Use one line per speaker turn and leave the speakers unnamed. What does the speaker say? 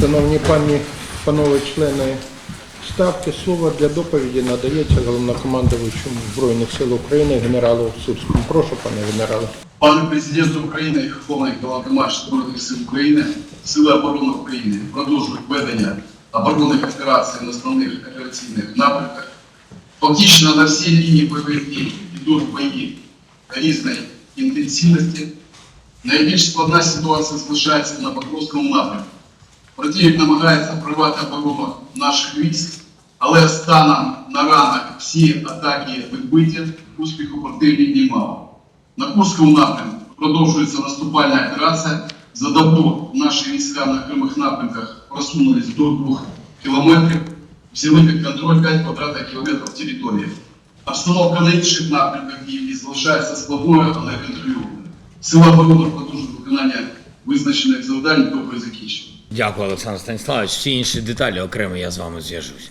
Шановні пані, панове члени ставки, слово для доповіді надається головнокомандувачу Збройних сил України генералу Сирському. Прошу, пане генерале.
Пане президенту України, Верховний Головнокомандувач Збройних сил України, Сили оборони України продовжують ведення оборонних операцій на основних операційних напрямках. Фактично на всій лінії бойових дій йдуть бої різної інтенсивності. Найбільш складна ситуація залишається на Покровському напрямку. Противник намагається прорвати оборону наших військ, але станом на ранок всі атаки відбиті, успіху противник немало. На Курському напрямку продовжується наступальна операція. За добу наші війська на окремих напрямках просунулись до двох кілометрів, взяли під контроль 5 квадратних кілометрів території. Обстановка на інших напрямках дії залишається складною, але контрольованою. Сила оборони продовжує виконання визначених завдань до закінчення.
Дякую, Олександр Станіславович. Всі інші деталі окремо я з вами зв'яжусь.